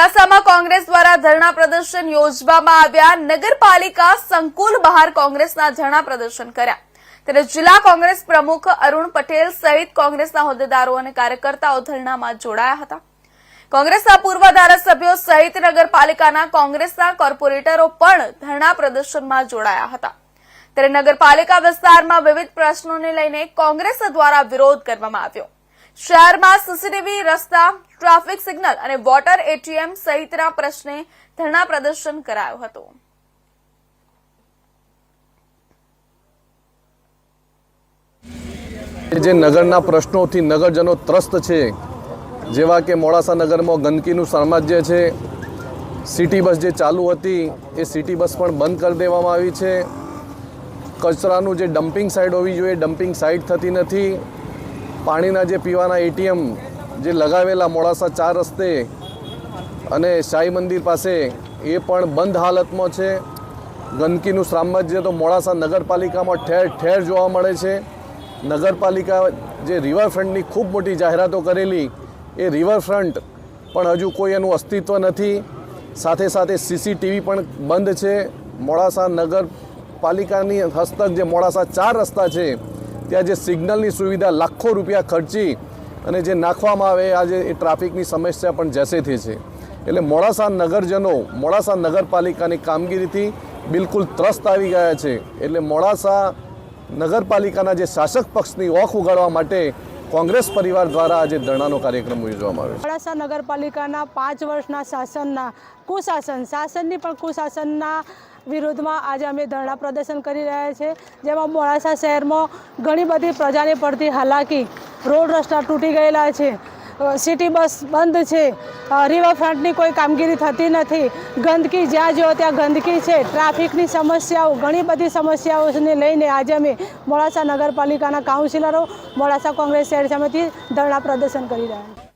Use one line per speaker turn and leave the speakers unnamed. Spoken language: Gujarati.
મોડાસામાં કોંગ્રેસ દ્વારા ધરણા પ્રદર્શન યોજવામાં આવ્યા. નગરપાલિકા સંકુલ બહાર કોંગ્રેસના ધરણા પ્રદર્શન કર્યા. ત્યારે જિલ્લા કોંગ્રેસ પ્રમુખ અરુણ પટેલ સહિત કોંગ્રેસના હોદ્દેદારો અને કાર્યકર્તાઓ ધરણામાં જોડાયા હતા. કોંગ્રેસના પૂર્વ ધારાસભ્યો સહિત નગરપાલિકાના કોંગ્રેસના કોર્પોરેટરો પણ ધરણા પ્રદર્શનમાં જોડાયા હતા. ત્યારે નગરપાલિકા વિસ્તારમાં વિવિધ પ્રશ્નોને લઈને કોંગ્રેસ દ્વારા વિરોધ કરવામાં આવ્યો. શહેરમાં સીસીટીવી, રસ્તા, ટ્રાફિક સિગ્નલ અને વોટર એટીએમ સહિતના પ્રશ્ને ધરણા પ્રદર્શન કરાયું હતું.
જે નગરના પ્રશ્નોથી નગરજનો ત્રસ્ત છે, જેવા કે મોડાસા નગરમાં ગંદકીનું સામ્રાજ્ય છે, સિટી બસ જે ચાલુ હતી, એ સિટી બસ પણ બંધ કરી દેવામાં આવી છે. કચરાનું જે ડમ્પિંગ સાઇટ હોવી જોઈએ, ડમ્પિંગ સાઇટ થતી નથી. પાણીના જે પીવાના એટીએમ જે લગાવેલા મોડાસા ચાર રસ્તે અને શાહી મંદિર પાસે એ પણ બંધ હાલતમાં છે. ગંદકીનું સામ્રાજ્ય તો મોડાસા નગરપાલિકામાં ઠેર ઠેર જોવા મળે છે. નગરપાલિકા જે રિવરફ્રન્ટની ખૂબ મોટી જાહેરાતો કરેલી, એ રિવરફ્રન્ટ પણ હજુ કોઈ એનું અસ્તિત્વ નથી. સાથે સાથે સીસીટીવી પણ બંધ છે. મોડાસા નગરપાલિકાની હસ્તક જે મોડાસા ચાર રસ્તા છે ત્યાં જે સિગ્નલની સુવિધા લાખો રૂપિયા ખર્ચી અને જે નાખવામાં આવે આજે એ ટ્રાફિકની સમસ્યા પણ જસેથી છે. એટલે મોડાસા નગરજનો, મોડાસા નગરપાલિકાની કામગીરીથી બિલકુલ ત્રસ્ત આવી ગયા છે. એટલે મોડાસા નગરપાલિકાના જે શાસક પક્ષની ઓખ ઉગાડવા માટે કોંગ્રેસ પરિવાર દ્વારા આજે ધરણાનો કાર્યક્રમ યોજવામાં આવ્યો
મોડાસા નગરપાલિકાના પાંચ વર્ષના શાસનના કુશાસન, શાસનની પણ કુશાસનના વિરુદ્ધમાં આજે અમે ધરણા પ્રદર્શન કરી રહ્યા છીએ જેમાં મોડાસા શહેરમાં ઘણી બધી પ્રજાને પડતી હાલાકી, રોડ રસ્તા તૂટી ગયેલા છે સિટી બસ બંધ છે રિવરફ્રન્ટની કોઈ કામગીરી થતી નથી, ગંદકી જ્યાં જુઓ ત્યાં ગંદકી છે, ટ્રાફિકની સમસ્યાઓ, ઘણી બધી સમસ્યાઓને લઈને આજે અમે મોડાસા નગરપાલિકાના કાઉન્સિલરો, મોડાસા કોંગ્રેસ શહેર સમિતિ ધરણા પ્રદર્શન કરી રહ્યા છીએ